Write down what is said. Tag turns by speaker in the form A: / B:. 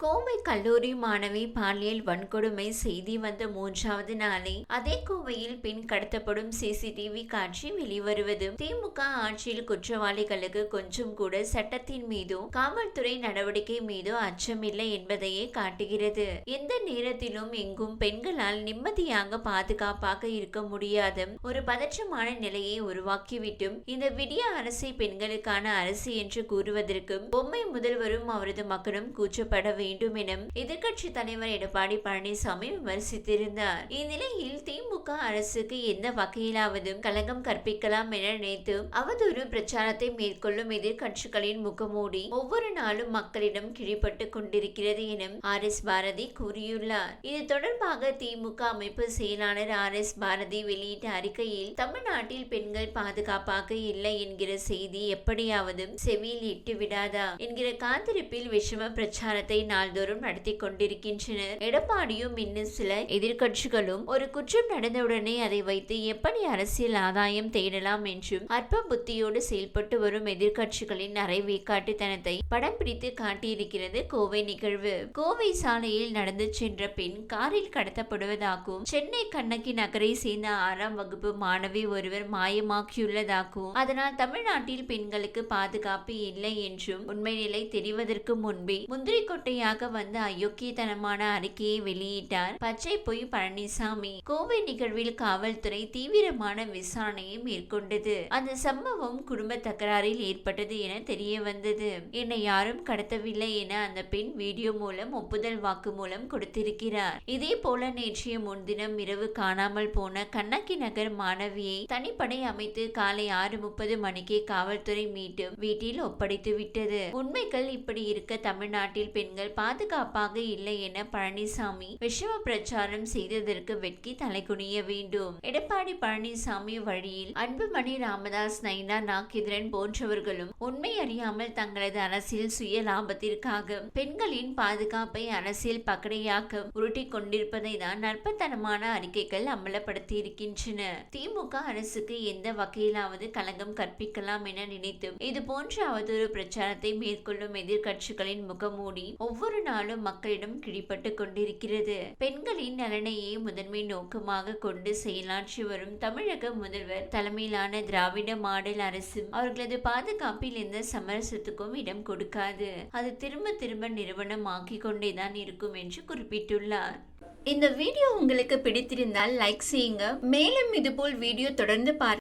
A: கோவை கல்லூரி மாணவி பாலியல் வன்கொடுமை செய்தி வந்த மூன்றாவது நாளை அதே கோவையில் பெண் கடத்தப்படும் சிசிடிவி காட்சி வெளிவருவதும் திமுக ஆட்சியில் குற்றவாளிகளுக்கு கொஞ்சம் கூட சட்டத்தின் மீதோ காவல்துறை நடவடிக்கை மீதோ அச்சமில்லை என்பதையே காட்டுகிறது. எந்த நேரத்திலும் எங்கும் பெண்களால் நிம்மதியாக பாதுகாப்பாக இருக்க முடியாத ஒரு பதற்றமான நிலையை உருவாக்கிவிட்டும் இந்த விடிய அரசை பெண்களுக்கான அரசு என்று கூறுவதற்கும் பொம்மை முதல்வரும் அவரது மக்களும் கூச்சப்பட வேண்டும் என எதிர்க்கட்சி தலைவர் எடப்பாடி பழனிசாமி விமர்சித்திருந்தார். இந்நிலையில் திமுக அரசுக்கு எந்த வகையிலாவது கலகம் கற்பிக்கலாம் என நினைத்து அவதூறு பிரச்சாரத்தை மேற்கொள்ளும் எதிர்கட்சிகளின் முகமூடி ஒவ்வொரு நாளும் மக்களிடம் கிழிப்பட்டு கொண்டிருக்கிறது என ஆர். எஸ். பாரதி கூறியுள்ளார். இது தொடர்பாக திமுக அமைப்பு செயலாளர் ஆர். எஸ். பாரதி வெளியிட்ட அறிக்கையில் தமிழ்நாட்டில் பெண்கள் பாதுகாப்பாக இல்லை என்கிற செய்தி எப்படியாவது செவியில் இட்டு விடாதா? என்கிற காத்திருப்பில் விஷம பிரச்சாரத்தை நாள்தோறும் நடத்தி கொண்டிருக்கின்றனர் எடப்பாடியும் இன்னும் சில எதிர்கட்சிகளும் ஒரு குற்றம் நடந்தவுடனே அதை வைத்து எப்படி அரசியல் ஆதாயம் தேடலாம் என்றும் அற்ப புத்தியோடு செயல்பட்டு வரும் எதிர்கட்சிகளின் அரைவேக்காட்டுத்தனத்தை படம் பிடித்து காட்டியிருக்கிறது கோவை நிகழ்வு. கோவை சாலையில் நடந்து சென்ற பெண் காரில் கடத்தப்படுவதாகவும் சென்னை கண்ணகி நகரை சேர்ந்த ஆறாம் வகுப்பு மாணவி ஒருவர் மாயமாக்கியுள்ளதாகவும் அதனால் தமிழ்நாட்டில் பெண்களுக்கு பாதுகாப்பு இல்லை என்றும் உண்மை நிலை தெரிவதற்கு முன்பே முந்திரிக்கொட்டை கொட்டையாக வந்து அயோக்கியத்தனமான அறிக்கையை வெளியிட்டார். பச்சை பொய் பழனிசாமி கோவை நிகழ்வில் காவல்துறை தீவிரமான விசாரணையை மேற்கொண்டது. அந்த சம்பவம் குடும்ப தகராறில் ஏற்பட்டது என தெரிய வந்தது என்னை யாரும் கடத்தவில்லை என அந்த பெண் வீடியோ மூலம் ஒப்புதல் வாக்கு மூலம் கொடுத்திருக்கிறார். இதே போல நேற்றைய முன்தினம் இரவு காணாமல் போன கண்ணகி நகர் மாணவியை தனிப்படை அமைத்து காலை ஆறு முப்பது மணிக்கே காவல்துறை மீட்டு வீட்டில் ஒப்படைத்து விட்டது உண்மைகள் இப்படி இருக்க தமிழ்நாட்டில் பெண்கள் பாதுகாப்பாக இல்லை என பழனிசாமி விஷம பிரச்சாரம் செய்ததற்கு வெட்கி தலைகுனிய வேண்டும். எடப்பாடி பழனிசாமி வழியில் அன்புமணி ராமதாஸ் நைனா நாகிதரன் போன்றவர்களும் உண்மை அறியாமல் தங்களது அரசியல் சுய லாபத்திற்காக பெண்களின் பாதுகாப்பை அரசியல் பக்கடையாக்க உருட்டி கொண்டிருப்பதை தான் நற்பத்தனமான அறிக்கைகள் அமலப்படுத்தி இருக்கின்றன திமுக அரசுக்கு எந்த வகையிலாவது களங்கம் கற்பிக்கலாம் என நினைத்தும் இது போன்ற அவதூறு பிரச்சாரத்தை மேற்கொள்ளும் எதிர்க்கட்சிகளின் முகமூடி ஒவ்வொரு ஒவ்வொரு நாளும் மக்களிடம் கிழிப்பட்டு கொண்டிருக்கிறது. பெண்களின் நலனையே முதன்மை நோக்கமாக கொண்டு செயலாற்றி வரும் தமிழக முதல்வர் தலைமையிலான திராவிட மாடல் அரசு அவர்களது பாதுகாப்பில் எந்த சமரசத்துக்கும் இடம் கொடுக்காது. அது திரும்ப திரும்ப நிறுவனம் ஆக்கிக் கொண்டேதான் இருக்கும் என்று குறிப்பிட்டுள்ளார். இந்த வீடியோ உங்களுக்கு பிடித்திருந்தால் லைக் செய்யுங்க. மேலும் இதுபோல் வீடியோ தொடர்ந்து பார்க்க